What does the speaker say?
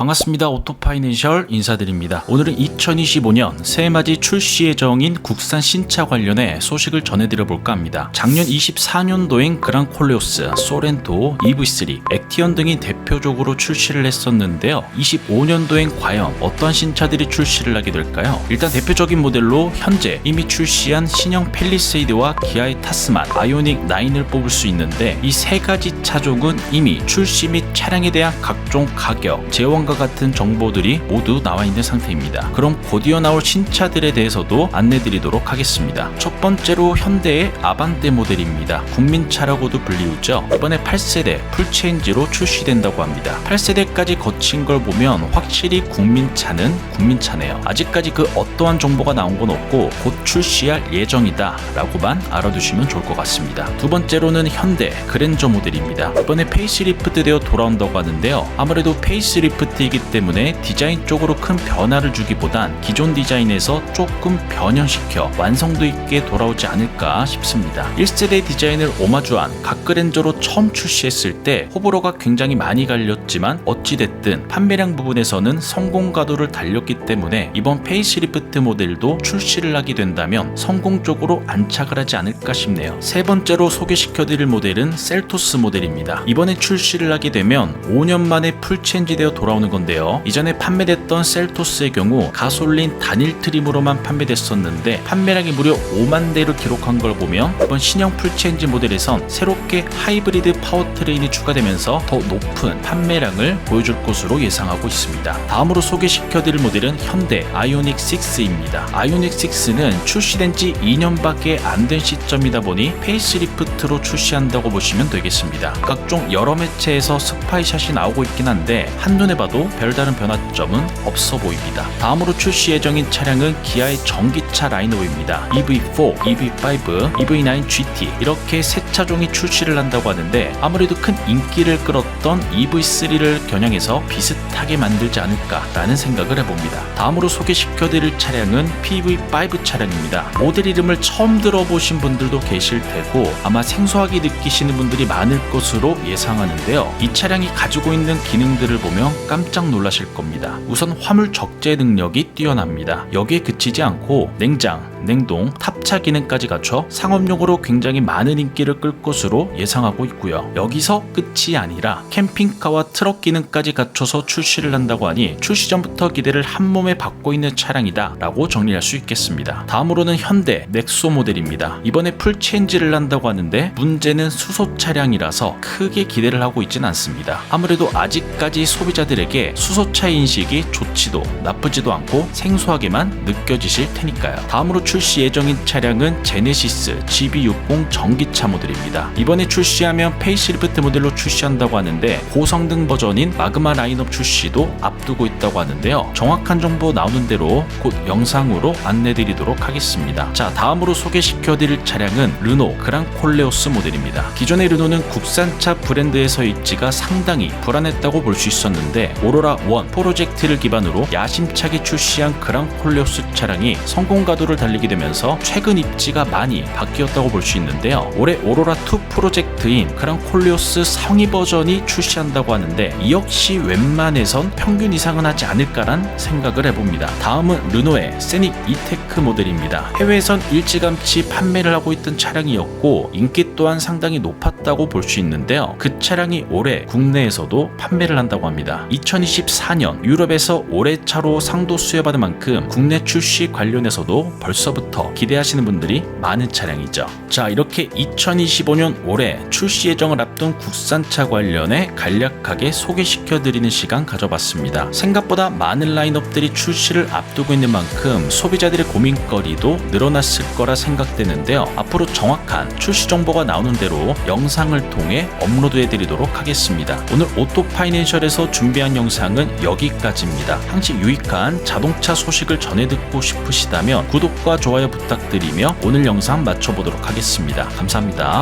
반갑습니다. 오토파이낸셜 인사드립니다. 오늘은 2025년 새해맞이 출시 예정인 국산 신차 관련해 소식을 전해드려 볼까 합니다. 작년 24년도엔 그랑콜레오스, 소렌토, EV3, 액티언 등이 대표적으로 출시를 했었는데요. 25년도엔 과연 어떠한 신차들이 출시를 하게 될까요? 일단 대표적인 모델로 현재 이미 출시한 신형 펠리세이드와 기아의 타스만, 아이오닉 9을 뽑을 수 있는데 이 세 가지 차종은 이미 출시 및 차량에 대한 각종 가격, 제원 과 같은 정보들이 모두 나와 있는 상태입니다. 그럼 곧이어 나올 신차들에 대해서도 안내드리도록 하겠습니다. 첫 번째로 현대의 아반떼 모델입니다. 국민차라고도 불리우죠. 이번에 8세대 풀체인지로 출시된다고 합니다. 8세대까지 거친 걸 보면 확실히 국민차는 국민차네요. 아직까지 그 어떠한 정보가 나온 건 없고 곧 출시할 예정이다 라고만 알아두시면 좋을 것 같습니다. 두 번째로는 현대 그랜저 모델입니다. 이번에 페이스리프트 되어 돌아온다고 하는데요. 아무래도 페이스리프트 이기 때문에 디자인 쪽으로 큰 변화를 주기보단 기존 디자인에서 조금 변형시켜 완성도 있게 돌아오지 않을까 싶습니다. 1세대 디자인을 오마주한 각그랜저로 처음 출시했을 때 호불호가 굉장히 많이 갈렸지만 어찌됐든 판매량 부분에서는 성공 가도를 달렸기 때문에 이번 페이스리프트 모델도 출시를 하게 된다면 성공적으로 안착을 하지 않을까 싶네요. 세 번째로 소개시켜드릴 모델은 셀토스 모델입니다. 이번에 출시를 하게 되면 5년 만에 풀체인지되어 돌아오는 건데요. 이전에 판매됐던 셀토스의 경우 가솔린 단일 트림으로만 판매됐었는데 판매량이 무려 5만 대를 기록한 걸 보면 이번 신형 풀체인지 모델에선 새롭게 하이브리드 파워트레인이 추가되면서 더 높은 판매량을 보여줄 것으로 예상하고 있습니다. 다음으로 소개시켜드릴 모델은 현대 아이오닉 6입니다. 아이오닉 6는 출시된 지 2년밖에 안 된 시점이다 보니 페이스리프트로 출시한다고 보시면 되겠습니다. 각종 여러 매체에서 스파이샷이 나오고 있긴 한데 한눈에 봐도 별다른 변화점은 없어 보입니다. 다음으로 출시 예정인 차량은 기아의 전기차 라인업입니다. EV4, EV5, EV9 GT 이렇게 세 차종이 출시를 한다고 하는데 아무래도 큰 인기를 끌었던 EV3를 겨냥해서 비슷하게 만들지 않을까라는 생각을 해봅니다. 다음으로 소개시켜드릴 차량은 PV5 차량입니다. 모델 이름을 처음 들어보신 분들도 계실 테고 아마 생소하게 느끼시는 분들이 많을 것으로 예상하는데요. 이 차량이 가지고 있는 기능들을 보면 깜짝 놀라실 겁니다. 우선 화물 적재 능력이 뛰어납니다. 여기에 그치지 않고 냉장, 냉동, 탑차 기능까지 갖춰 상업용으로 굉장히 많은 인기를 끌 것으로 예상하고 있고요. 여기서 끝이 아니라 캠핑카와 트럭 기능까지 갖춰서 출시를 한다고 하니 출시 전부터 기대를 한 몸에 받고 있는 차량이다 라고 정리할 수 있겠습니다. 다음으로는 현대 넥소 모델입니다. 이번에 풀체인지를 한다고 하는데 문제는 수소 차량이라서 크게 기대를 하고 있진 않습니다. 아무래도 아직까지 소비자들에게 수소차 인식이 좋지도 나쁘지도 않고 생소하게만 느껴지실 테니까요. 다음으로 출시 예정인 차량은 제네시스 GB60 전기차 모델입니다. 이번에 출시하면 페이스리프트 모델로 출시한다고 하는데 고성능 버전인 마그마 라인업 출시도 앞두고 있다고 하는데요. 정확한 정보 나오는 대로 곧 영상으로 안내드리도록 하겠습니다. 자, 다음으로 소개시켜드릴 차량은 르노 그랑콜레오스 모델입니다. 기존의 르노는 국산차 브랜드에서 입지가 상당히 불안했다고 볼 수 있었는데 오로라 원 프로젝트를 기반으로 야심차게 출시한 그랑콜레오스 차량이 성공 가도를 달리게 되면서 최근 입지가 많이 바뀌었다고 볼 수 있는데요. 올해 오로라 2 프로젝트인 그랑콜레오스 상위 버전이 출시한다고 하는데 이 역시 웬만해선 평균 이상은 하지 않을까란 생각을 해봅니다. 다음은 르노의 세닉 이테크 모델입니다. 해외에선 일찌감치 판매를 하고 있던 차량이었고 인기 또한 상당히 높았다고 볼 수 있는데요. 그 차량이 올해 국내에서도 판매를 한다고 합니다. 2024년 유럽에서 올해 차로 상도 수여받은 만큼 국내 출시 관련해서도 벌써부터 기대하시는 분들이 많은 차량이죠. 자, 이렇게 2025년 올해 출시 예정을 앞둔 국산차 관련해 간략하게 소개시켜드리는 시간 가져봤습니다. 생각보다 많은 라인업들이 출시를 앞두고 있는 만큼 소비자들의 고민거리도 늘어났을 거라 생각되는데요. 앞으로 정확한 출시 정보가 나오는 대로 영상을 통해 업로드해드리도록 하겠습니다. 오늘 오토파이낸셜에서 준비한 영상은 여기까지입니다. 항상 유익한 자동차 소식을 전해 듣고 싶으시다면 구독과 좋아요 부탁드리며 오늘 영상 마쳐보도록 하겠습니다. 감사합니다.